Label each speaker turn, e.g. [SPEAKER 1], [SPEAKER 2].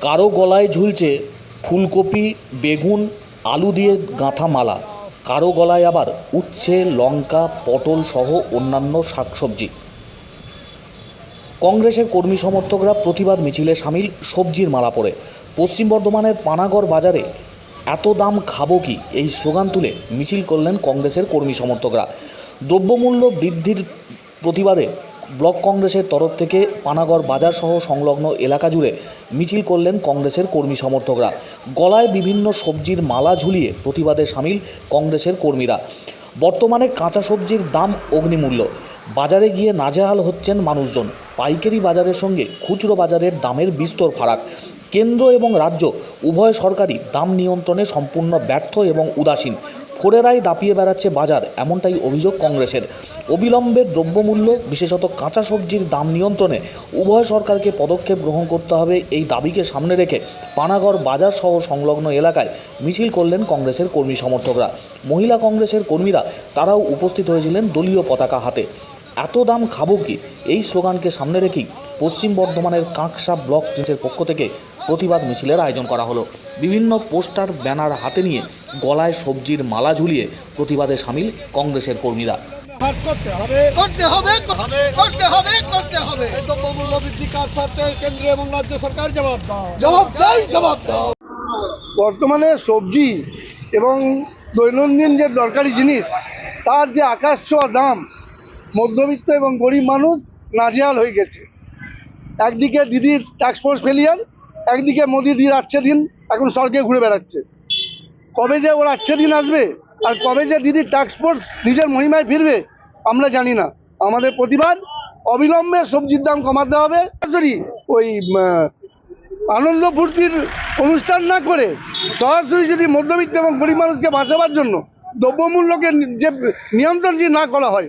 [SPEAKER 1] কারও গলায় ঝুলছে ফুলকপি বেগুন, আলু দিয়ে গাঁথা মালা। কারও গলায় আবার উচ্ছে লঙ্কা, পটল সহ অন্যান্য শাকসবজি। কংগ্রেসের কর্মী সমর্থকরা প্রতিবাদ মিছিলে সামিল, সবজির মালা পরে। পশ্চিম বর্ধমানের পানাগড় বাজারে এত দাম খাব কি? এই স্লোগান তুলে মিছিল করলেন কংগ্রেসের কর্মী সমর্থকরা। দ্রব্যমূল্য বৃদ্ধির প্রতিবাদে ব্লক কংগ্রেসের তরফ থেকে পানাগড় বাজার সহ সংলগ্ন এলাকা জুড়ে মিছিল করলেন কংগ্রেসের কর্মী সমর্থকরা। গলায় বিভিন্ন সবজির মালা ঝুলিয়ে প্রতিবাদে সামিল কংগ্রেসের কর্মীরা। বর্তমানে কাঁচা সবজির দাম অগ্নিমূল্য। বাজারে গিয়ে নাজেহাল হচ্ছেন মানুষজন। পাইকারি বাজারের সঙ্গে খুচরো বাজারের দামের বিস্তর ফারাক। কেন্দ্র এবং রাজ্য উভয় সরকারই দাম নিয়ন্ত্রণে সম্পূর্ণ ব্যর্থ এবং উদাসীন। ফোরেরাই দাপিয়ে বেড়াচ্ছে বাজার, এমনটাই অভিযোগ কংগ্রেসের। অবিলম্বে দ্রব্যমূল্য, বিশেষত কাঁচা সবজির দাম নিয়ন্ত্রণে উভয় সরকারকে পদক্ষেপ গ্রহণ করতে হবে এই দাবিকে সামনে রেখে পানাগড় বাজার সহ সংলগ্ন এলাকায় মিছিল করলেন কংগ্রেসের কর্মী সমর্থকরা। মহিলা কংগ্রেসের কর্মীরা, তারাও উপস্থিত হয়েছিলেন দলীয় পতাকা হাতে। এত দাম খাব কি? এই স্লোগানকে সামনে রেখেই পশ্চিম বর্ধমানের কাঁকসা ব্লক টিমের পক্ষ থেকে প্রতিবাদ মিছিলের আয়োজন করা হলো। বিভিন্ন পোস্টার ব্যানার হাতে নিয়ে গলায় সবজির মালা ঝুলিয়ে প্রতিবাদে সামিল কংগ্রেসের কর্মীরা।
[SPEAKER 2] করতে হবে।
[SPEAKER 3] করতে হবে করতে হবে। করতে হবে
[SPEAKER 2] দ্রব্যমূল্য বৃদ্ধি কাজ সাথে কেন্দ্র এবং রাজ্য সরকার জবাব দাও।
[SPEAKER 3] জবাব চাই জবাব দাও।
[SPEAKER 2] বর্তমানে সবজি এবং দৈনন্দিন যে দরকারি জিনিস তার যে আকাশ ছোঁয়া দাম মধ্যবিত্ত এবং গরিব মানুষ নাজেহাল হয়ে গেছে। একদিকে দিদির ট্যাক্স ফোর্স ফেলিয়ার একদিকে মোদি দিদির আচ্ছে দিন, এখন স্বর্গে ঘুরে বেড়াচ্ছে। কবে যে ওর আচ্ছে দিন আসবে, আর কবে যে দিদির ট্যাক্স ফোর্স নিজের মহিমায় ফিরবে, আমরা জানি না। আমাদের প্রতিবাদ অবিলম্বে সবজির দাম কমাতে হবে। সরাসরি ওই আনন্দ ফুর্তির অনুষ্ঠান না করে, সরাসরি যদি মধ্যবিত্ত এবং গরিব মানুষকে বাঁচাবার জন্য দ্রব্যমূল্যকে যে নিয়ন্ত্রণ যদি না করা হয়